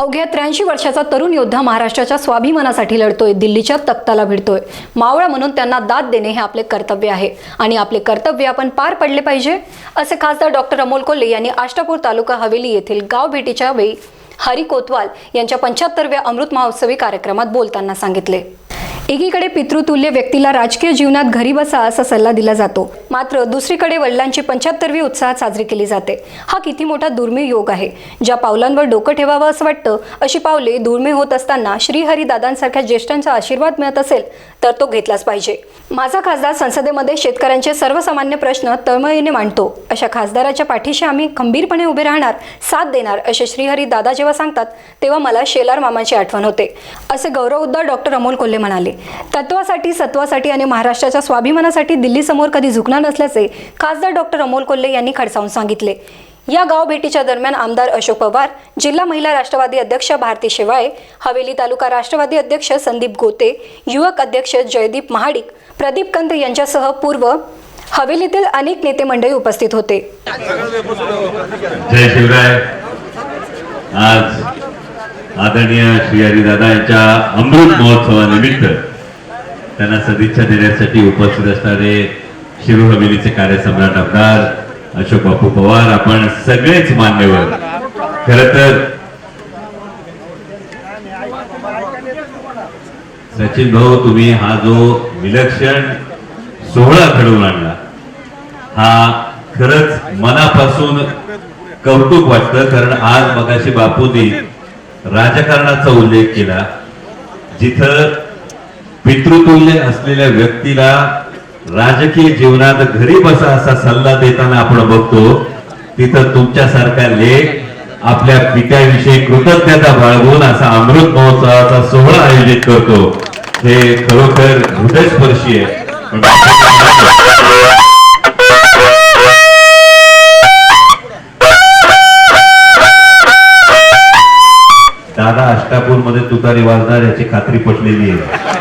अवघ्या त्र्याऐंशी वर्षाचा तरुण योद्धा महाराष्ट्राच्या स्वाभिमानासाठी लढतोय दिल्लीच्या तख्ताला भिडतोय. मावळा म्हणून त्यांना दाद देणे हे आपले कर्तव्य आहे आणि आपले कर्तव्य आपण पार पडले पाहिजे असे खासदार डॉक्टर अमोल कोल्हे यांनी आष्टापूर तालुका हवेली येथील गाव भेटीच्या वेळी हरी कोतवाल यांच्या पंच्याहत्तरव्या अमृत महोत्सवी कार्यक्रमात बोलताना सांगितले. एकीकडे पितृतुल्य व्यक्तीला राजकीय जीवनात घरी बसा असा सल्ला दिला जातो. मात्र दुसरीकडे वडिलांची पंच्याहत्तरवी उत्साहात साजरी केली जाते. हा किती मोठा दुर्मिळ योग आहे. ज्या पावलांवर डोकं ठेवावं असं वाटतं अशी पावले दुर्मिळ होत असताना श्रीहरी दादांसारख्या ज्येष्ठांचा आशीर्वाद मिळत असेल तर तो घेतलाच पाहिजे. माझा खासदार संसदेमध्ये शेतकऱ्यांचे सर्वसामान्य प्रश्न तळमळीने मांडतो. अशा खासदाराच्या पाठीशी आम्ही खंबीरपणे उभे राहणार साथ देणार असे श्रीहरी दादा जेव्हा सांगतात तेव्हा मला शेलार मामाची आठवण होते. असे गौरव उद्धार डॉक्टर अमोल कोल्हे म्हणाले तत्वासाठी सत्वासाठी आणि महाराष्ट्राच्या स्वाभिमानासाठी दिल्लीसमोर कधी झुकणार नसल्याचे खासदार डॉक्टर अमोल कोल्हे यांनी खडसावून सांगितले. या गाव भेटीच्या दरम्यान आमदार अशोक पवार जिल्हा महिला राष्ट्रवादी अध्यक्ष भारती शेवाळे हवेली तालुका राष्ट्रवादी अध्यक्ष संदीप गोते युवक अध्यक्ष जयदीप महाडिक प्रदीप कंत यांच्यासह पूर्व हवेलीतील अनेक नेते मंडळी उपस्थित होते. जय शिवराय. आज आदरणीय श्री हरिदादा यांच्या अमृत महोत्सवानिमित्त त्यांना सदिच्छा देण्यासाठी उपस्थित असणारे शिरू हवेलीचे कार्यसम्राट आमदार अशोक बापू पवार आपण सगळेच मान्यवर. खर तर सचिन भाऊ तुम्ही हा जो विलक्षण सोहळा घडवून आणला हा खरंच मनापासून कौतुक वाटतं कारण आज मगाशी बापूंनी राजकारणाचा उल्लेख केला जिथं पितृतुल्य असलेल्या व्यक्तीला राजकीय जीवनात घरी बसा असा सल्ला देताना आपण बघतो तिथं तुमच्यासारखा लेख आपल्या पित्याविषयी कृतज्ञता बाळगून असा अमृत महोत्सवाचा सोहळा आयोजित करतो. हे खरोखर हृदयस्पर्शी आहे. दादा अष्टापूरमध्ये तुतारी वाजणार याची खात्री पटलेली आहे.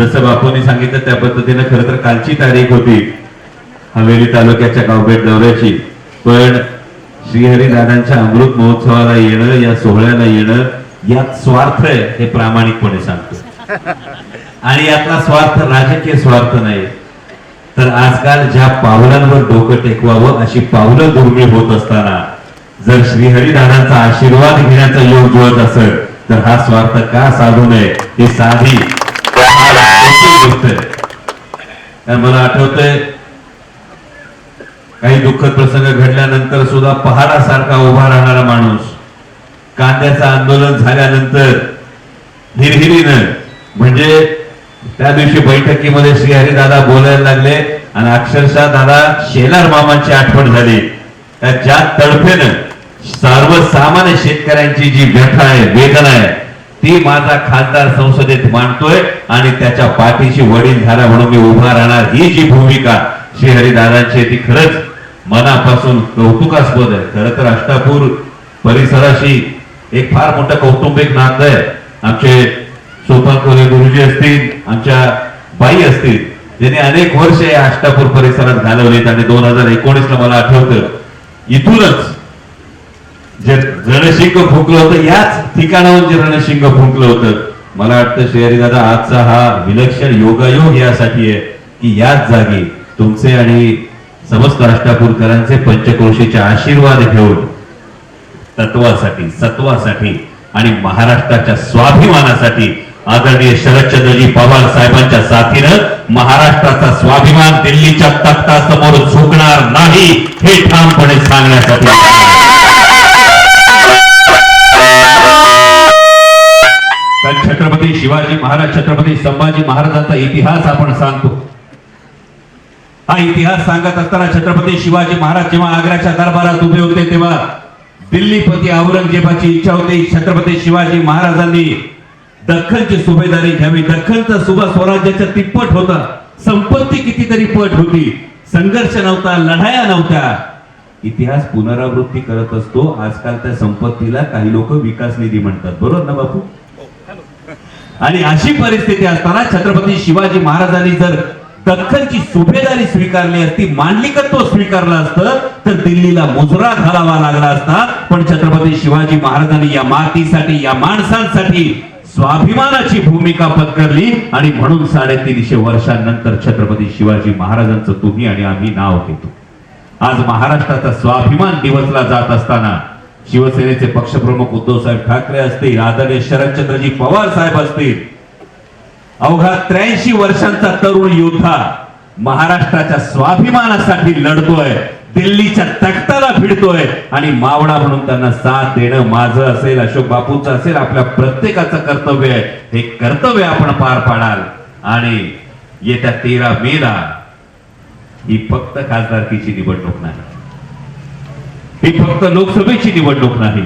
जसं बापूंनी सांगितलं त्या पद्धतीनं खरं तर कालची तारीख होती. हवेली तालुक्याच्या गावभेट दौऱ्याची. पण श्रीहरिदादांच्या अमृत महोत्सवाला येणं या सोहळ्याला येणं यात स्वार्थ आहे हे प्रामाणिकपणे सांगतो. आणि यातला स्वार्थ राजकीय स्वार्थ नाही. तर आजकाल ज्या पावलांवर डोकं टेकवावं अशी पावलं दुर्मिळ होत असताना जर श्रीहरिदादांचा आशीर्वाद घेण्याचा योग जुळत असेल तर हा स्वार्थ का साधू नये ही साधी मला आठवतंय काही दुःखद प्रसंग घडल्यानंतर सुद्धा पहाडासारखा उभा राहणारा माणूस कांद्याचं आंदोलन झाल्यानंतर हिरहिरीनं म्हणजे त्या दिवशी बैठकीमध्ये श्री हरिदादा बोलायला लागले आणि अक्षरशः दादा शेलार मामांची आठवण झाली. त्या ज्या तडफेनं सर्वसामान्य शेतकऱ्यांची जी व्यथा आहे वेदना आहे ती माझा खासदार संसदेत मांडतोय आणि त्याच्या पाठीशी वडील झाला म्हणून मी उभा राहणार. ही जी भूमिका श्री हरिदादांची ती खरंच मनापासून कौतुकास्पद आहे. खरं तर अष्टापूर परिसराशी एक फार मोठं कौटुंबिक नातं आहे. आमचे सोपान कोले गुरुजी असतील आमच्या बाई असतील ज्यांनी अनेक वर्ष या अष्टापूर परिसरात घालवलीत आणि दोन हजार एकोणीस ला मला आठवतं इथूनच रणशिंग फुंकलं होतं याच ठिकाणाहून जे रणशिंग फुंकलं होतं मला वाटतं शेरी दादा आजचा हा विलक्षण योगायोग यासाठी आहे की याच जागी तुमचे आणि समस्त राष्ट्रापूरकरांचे पंचक्रोशीचे आशीर्वाद घेऊन तत्वासाठी सत्वासाठी आणि महाराष्ट्राच्या स्वाभिमानासाठी आदरणीय शरदचंद्रजी पवार साहेबांच्या साथीनं महाराष्ट्राचा स्वाभिमान दिल्लीच्या तख्तासमोर झुकणार नाही हे ठामपणे सांगण्यासाठी छत्रपती शिवाजी महाराज छत्रपती संभाजी महाराजांचा इतिहास आपण सांगतो. हा इतिहास सांगत असताना छत्रपती शिवाजी महाराज जेव्हा आग्र्याच्या दरबारात उभे होते तेव्हा दिल्लीपती औरंगजेबाची इच्छा होती छत्रपती शिवाजी महाराजांनी दख्खनची सुभेदारी घ्यावी. दख्खनचा सुभा स्वराज्याच्या तिप्पट होता. संपत्ती कितीतरी पट होती. संघर्ष नव्हता लढाया नव्हत्या. इतिहास पुनरावृत्ती करत असतो. आजकाल त्या संपत्तीला काही लोक विकास निधी म्हणतात. बरोबर ना बापू? आणि अशी परिस्थिती असताना छत्रपती शिवाजी महाराजांनी जर दख्खनची सुभेदारी स्वीकारली असती मांडलिकत्व स्वीकारलं असतं तर दिल्लीला मुजरा घालावा लागला असता. पण छत्रपती शिवाजी महाराजांनी या मातीसाठी या माणसांसाठी स्वाभिमानाची भूमिका पत्करली आणि म्हणून साडेतीनशे वर्षांनंतर छत्रपती शिवाजी महाराजांचं तुम्ही आणि आम्ही नाव घेतो. आज महाराष्ट्राचा स्वाभिमान दिवसला जात असताना शिवसेनेचे पक्षप्रमुख उद्धवसाहेब ठाकरे असतील आदरणीय शरदचंद्रजी पवार साहेब असतील. अवघा त्र्याऐंशी वर्षांचा तरुण योद्धा महाराष्ट्राच्या स्वाभिमानासाठी लढतोय दिल्लीच्या तख्ताला भिडतोय आणि मावळा म्हणून त्यांना साथ देणं माझं असेल अशोक बापूंचं असेल आपल्या प्रत्येकाचं कर्तव्य आहे. हे कर्तव्य आपण पार पाडाल. आणि येत्या तेरा मेला ही फक्त खासदारकीची निवडणूक नाही. ही फक्त लोकसभेची निवडणूक नाही.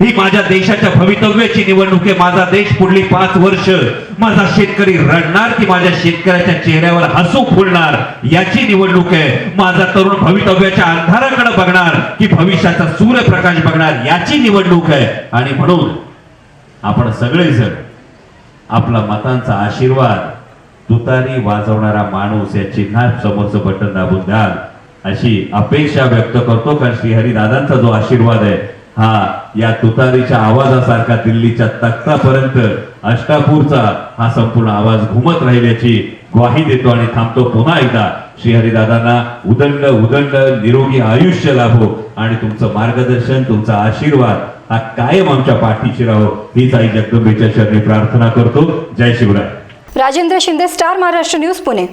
ही माझ्या देशाच्या भवितव्याची निवडणूक आहे. माझा देश पुढली पाच वर्ष माझा शेतकरी रडणार की माझ्या शेतकऱ्याच्या चेहऱ्यावर हसू फुलणार याची निवडणूक आहे. माझा तरुण भवितव्याच्या अंधाराकडे बघणार की भविष्याचा सूर्यप्रकाश बघणार याची निवडणूक आहे. आणि म्हणून आपण सगळेजण आपला मतांचा आशीर्वाद तुतारी वाजवणारा माणूस या चिन्हात समोरचं बटन दाबून द्याल. अशी अपेक्षा व्यक्त करतो कारण श्रीहरी दादांचा जो आशीर्वाद आहे हा या तुतारीच्या आवाजासारखा दिल्लीच्या तख्तापर्यंत अष्टापूरचा हा संपूर्ण आवाज घुमत राहिल्याची ग्वाही देतो आणि थांबतो पुन्हा एकदा. श्रीहरिदादांना उदंड उदंड निरोगी आयुष्य लाभो आणि तुमचं मार्गदर्शन तुमचा आशीर्वाद हा कायम आमच्या पाठीशी राहो. हीच आई जगदंबेच्या शरणी प्रार्थना करतो. जय Shivray. Rajendra Shinde Star Maharashtra News Pune.